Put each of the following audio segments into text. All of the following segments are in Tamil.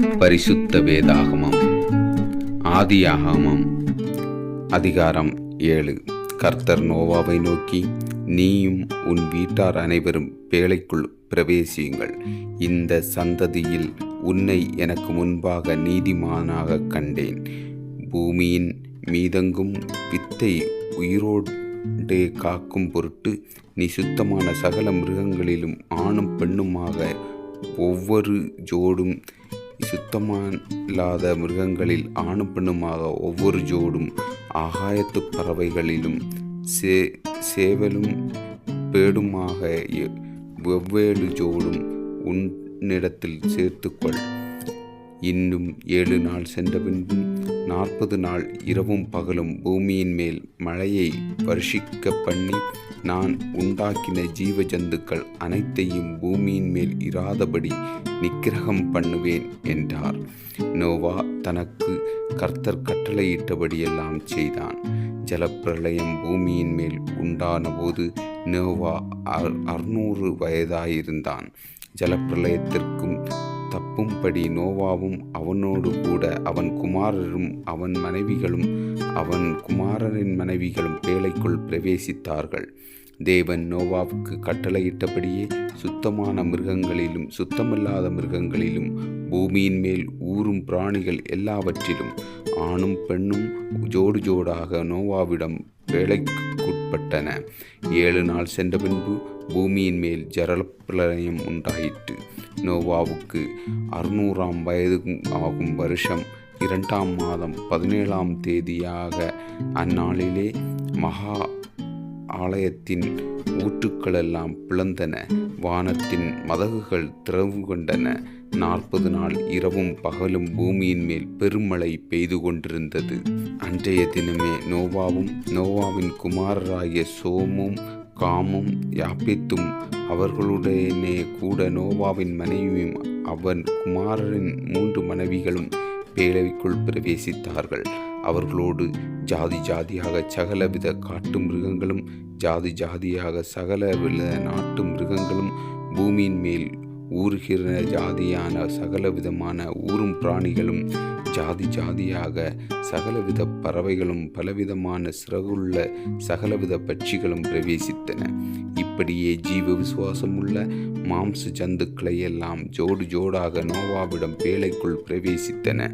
பரிசுத்த வேதாகமம். ஆதியாகமம். அதிகாரம் ஏழு. கர்த்தர் நோவாவை நோக்கி நீயும் உன் வீட்டார் அனைவரும் பேழைக்குள் பிரவேசியுங்கள். இந்த சந்ததியில் உன்னை எனக்கு முன்பாக நீதிமானாக கண்டேன். பூமியின் மீதெங்கும் வித்தை உயிரோடே காக்கும் பொருட்டு நீ சுத்தமான சகல மிருகங்களிலும் ஆணும் பெண்ணுமாக ஒவ்வொரு ஜோடும் சுத்தமில்லாத மிருகங்களில் ஆணும் பெண்ணுமாக ஒவ்வொரு ஜோடும் ஆகாயத்து பறவைகளிலும் சே சேவலும் பேடுமாக வெவ்வேறு ஜோடும் உன்னிடத்தில் சேர்த்துக்கொள். இன்னும் ஏழு நாள் சென்ற பின்பும் நாற்பது நாள் இரவும் பகலும் பூமியின் மேல் மழையை வருஷிக்க பண்ணி நான் உண்டாக்கின ஜீவ ஜந்துக்கள் அனைத்தையும் பூமியின் மேல் இராதபடி நிக்கிரகம் பண்ணுவேன் என்றார். நோவா தனக்கு கர்த்தர் கட்டளையிட்டபடியெல்லாம் செய்தான். ஜலப்பிரளயம் பூமியின் மேல் உண்டான போது நோவா அறுநூறு வயதாயிருந்தான். ஜலப்பிரளயத்திற்கும் தப்பும்படி நோவாவும் அவனோடு கூட அவன் குமாரரும் அவன் மனைவிகளும் அவன் குமாரரின் மனைவிகளும் பேழைக்குள் பிரவேசித்தார்கள். தேவன் நோவாவுக்கு கட்டளையிட்டபடியே சுத்தமான மிருகங்களிலும் சுத்தமில்லாத மிருகங்களிலும் பூமியின் மேல் ஊறும் பிராணிகள் எல்லாவற்றிலும் ஆணும் பெண்ணும் ஜோடு ஜோடாக நோவாவிடம் ஏற்பட்டன. ஏழு நாள் சென்ற பின்பு பூமியின் மேல் ஜலப்பிரளயம் உண்டாயிற்று. நோவாவுக்கு அறுநூறாம் வயது ஆகும் வருஷம் இரண்டாம் மாதம் பதினேழாம் தேதியாக அந்நாளிலே மகா ஆலயத்தின் ஊற்றுக்களெல்லாம் பிளந்தன. வானத்தின் மதகுகள் திறவு கொண்டன. நாற்பது நாள் இரவும் பகலும் பூமியின் மேல் பெருமழை பெய்து கொண்டிருந்தது. அன்றைய தினமே நோவாவும் நோவாவின் குமாரராகிய சோமும் காமும் யாப்பித்தும் அவர்களுடனே கூட நோவாவின் மனைவியும் அவன் குமாரரின் மூன்று மனைவிகளும் பேழைக்குள் பிரவேசித்தார்கள். அவர்களோடு ஜாதி ஜாதியாக சகலவித காட்டு மிருகங்களும் ஜாதி ஜாதியாக சகலவித நாட்டு மிருகங்களும் பூமியின் மேல் ஊறுகிற ஜாதியான சகலவிதமான ஊரும் பிராணிகளும் ஜாதி ஜாதியாக சகலவித பறவைகளும் பலவிதமான சிறகுள்ள சகலவித பட்சிகளும் பிரவேசித்தன. இப்படியே ஜீவ விசுவாசமுள்ள மாம்ச ஜந்துக்களை எல்லாம் ஜோடு ஜோடாக நோவாவிடம் பேழைக்குள் பிரவேசித்தன.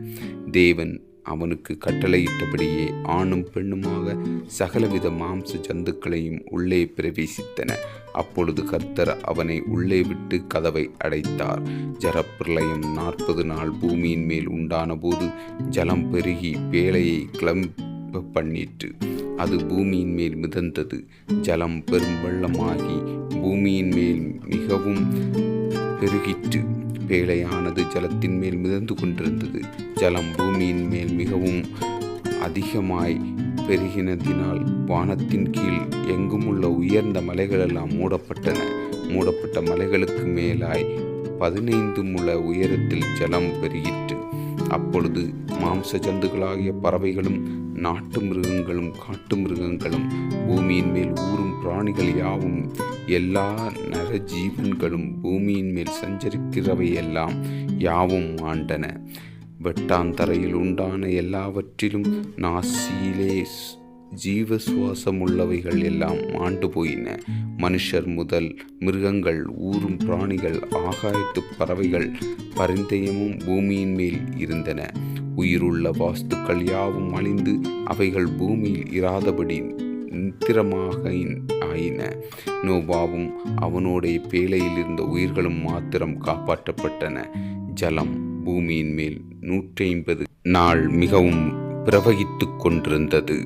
தேவன் அவனுக்கு கட்டளையிட்டபடியே ஆணும் பெண்ணுமாக சகலவித மாம்ச ஜந்துக்களையும் உள்ளே பிரவேசித்தன. அப்பொழுது கர்த்தர் அவனை உள்ளே விட்டு கதவை அடைத்தார். ஜரப்பிரளயம் நாற்பது நாள் பூமியின் மேல் உண்டான போது ஜலம் பெருகி வேலையை கிளம்ப பண்ணிற்று. அது பூமியின் மேல் மிதந்தது. ஜலம் பெரும் வெள்ளமாகி பூமியின் மேல் மிகவும் பெருகிற்று. பேழையானது ஜலத்தின் மேல் மிதந்து கொண்டிருந்தது. ஜலம் பூமியின் மேல் மிகவும் அதிகமாய் பெருகினதினால் வானத்தின் கீழ் எங்குமுள்ள உயர்ந்த மலைகளெல்லாம் மூடப்பட்டன. மூடப்பட்ட மலைகளுக்கு மேலாய் பதினைந்து முழ உயரத்தில் ஜலம் பெருகிற்று. அப்பொழுது மாம்ச ஜந்துகளாகிய பறவைகளும் நாட்டு மிருகங்களும் காட்டு மிருகங்களும் பூமியின் மேல் ஊறும் பிராணிகள் யாவும் எல்லா நரஜீவன்களும் பூமியின் மேல் சஞ்சரிக்கிறவை எல்லாம் யாவும் ஆண்டன. வெட்டாந்தரையில் உண்டான எல்லாவற்றிலும் நாசியிலே ஜீவ சுவாசமுள்ளவைகள் எல்லாம் ஆண்டு போயின மனுஷர் முதல் மிருகங்கள் ஊறும் பிராணிகள் ஆகாயத்து பறவைகள் பரிந்தயமும் பூமியின் மேல் இருந்தன. உயிருள்ள வாஸ்துக்கள் யாவும் அழிந்து அவைகள் பூமியில் இராதபடி நித்திரமாக ஆயின. நோவாவும் அவனோடைய பேழையில் இருந்த உயிர்களும் மாத்திரம் காப்பாற்றப்பட்டன. ஜலம் பூமியின் மேல் நூற்றி ஐம்பது நாள் மிகவும் பிரவகித்துக் கொண்டிருந்தது.